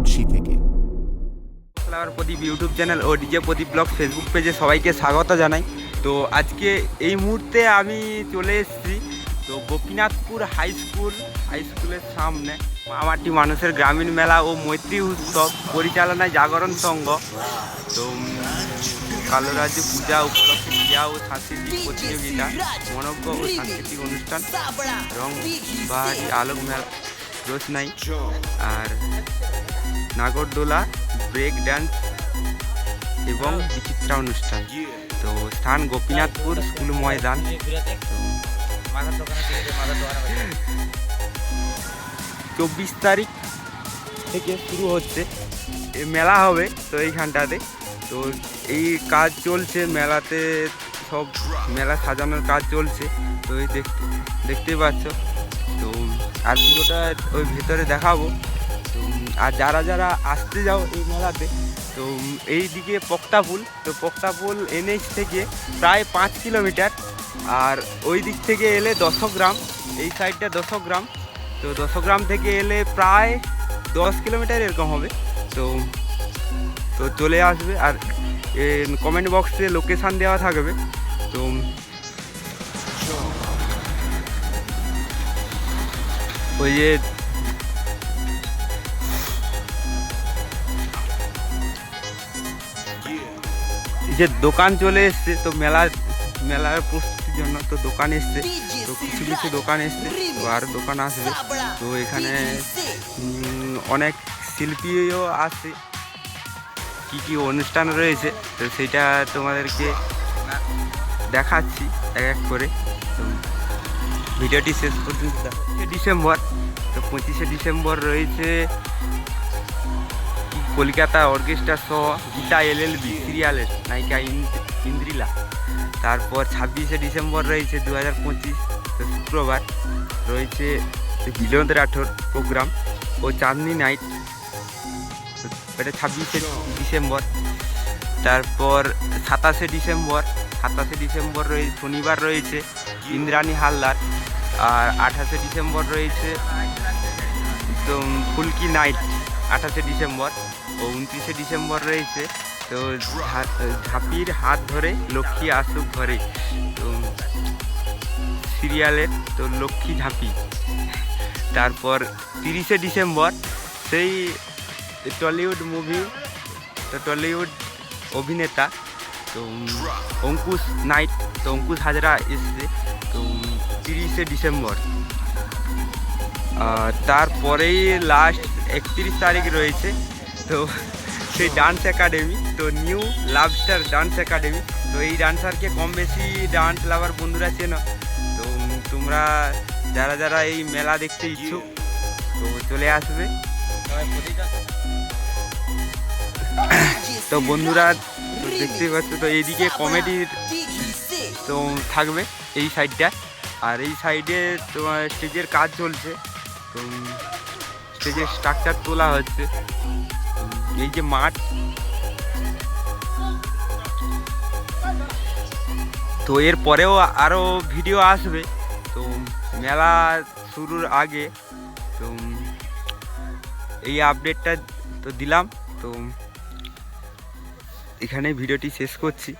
কুর্সি থেকে। Flower Pradip YouTube channel ও DJ Pradip blog Facebook পেজে সবাইকে স্বাগত জানাই। তো আজকে এই মুহূর্তে আমি চলে এসেছি তো গোপীনাথপুর হাই স্কুল হাই স্কুলের সামনে। মামাটি মানুষের গ্রামীণ মেলা ও মৈত্রী উৎসব পরিচালনায় জাগরণ সংঘ তো উম, কালোরাজ্য পূজা উপলক্ষে ক্রিয়া ও সাংস্কৃতিক প্রতিযোগিতা মনজ্ঞ ও সাংস্কৃতিক অনুষ্ঠান রং বাহারি আলোক মেলা রোশনাই আর নাগরদোলা ব্রেক ডান্স এবং বিচিত্রা অনুষ্ঠান। তো স্থান গোপীনাথপুর, স্কুল ময়দান। চব্বিশ তারিখ থেকে শুরু হচ্ছে। মেলা হবে তো এইখানটাতে। তো এই কাজ চলছে, মেলাতে সব মেলা সাজানোর কাজ চলছে। তো এই দেখতে দেখতেই পাচ্ছ। তো আর পুরোটা ওই ভেতরে দেখাবো। আর যারা যারা আসতে যাও এই মেলাতে, তো এই দিকে পক্তাপুল তো পক্তাপুল এনএইচ থেকে প্রায় পাঁচ কিলোমিটার, আর ওই দিক থেকে এলে দশ গ্রাম, এই সাইডটা দশ গ্রাম। তো দশগ্রাম থেকে এলে প্রায় দশ কিলোমিটার এরকম হবে। তো তো চলে আসবে আর কমেন্ট বক্সে লোকেশান দেওয়া থাকবে। তো ওই যে দোকান চলে এসছে, তো মেলার মেলার প্রস্তুতির জন্য তো দোকান এসছে, তো কিছু কিছু দোকান এসছে, তো আর দোকান আসবে। তো এখানে অনেক শিল্পীও আছে। কি কি অনুষ্ঠান রয়েছে, তো সেটা তোমাদেরকে দেখাচ্ছি, এক এক করে। ভিডিওটি শেষ পর্যন্ত। ডিসেম্বর। তো পঁচিশে ডিসেম্বর রয়েছে কলকাতা অর্কেস্ট্রা সহ গীতা এলএলবি সিরিয়ালের নায়িকা ইন্দ- ইন্দ্রিলা। তারপর ছাব্বিশে ডিসেম্বর রয়েছে দু হাজার পঁচিশ, তো শুক্রবার রয়েছে বিনোদ রাঠোর প্রোগ্রাম ও চাঁদনি নাইট। এটা ছাব্বিশে ডিসেম্বর। তারপর সাতাশে ডিসেম্বর সাতাশে ডিসেম্বর রয়েছে শনিবার রয়েছে ইন্দ্রাণী হালদার। আর আঠাশে ডিসেম্বর রয়েছে তো ফুলকি নাইট, আঠাশে ডিসেম্বর ও উনত্রিশে ডিসেম্বর রয়েছে। তো ঝাঁপির হাত ধরে লক্ষ্মী আসুক ঘরে। তো সিরিয়ালের, তো লক্ষ্মী ঝাঁপি। তারপর তিরিশে ডিসেম্বর, সেই টলিউড মুভি, তো টলিউড অভিনেতা, তো অঙ্কুশ নাইট, তো অঙ্কুশ হাজরা এসছে। তো ডিসেম্বর। তারপরেই লাস্ট একত্রিশ তারিখ রয়েছে, তো সেই ডান্স একাডেমি তো new love star dance academy তো এই ডান্সারকে কম বেশি ডান্স লাভার বন্ধুরা চেনো। তো তোমরা যারা যারা এই মেলা দেখতে ইচ্ছুক, তো চলে আসবে। তো বন্ধুরা, দেখতেই পাচ্ছ, তো এইদিকে কমেডির তো থাকবে এই সাইডটা আর এই সাইডে তোমার স্টেজের কাজ চলছে। তো স্টেজের স্ট্রাকচার তোলা হচ্ছে। এই যে মাঠ। তো এর পরেও আরও ভিডিও আসবে। তো মেলা শুরুর আগে তো এই আপডেটটা তো দিলাম। তো এখানে ভিডিওটি শেষ করছি।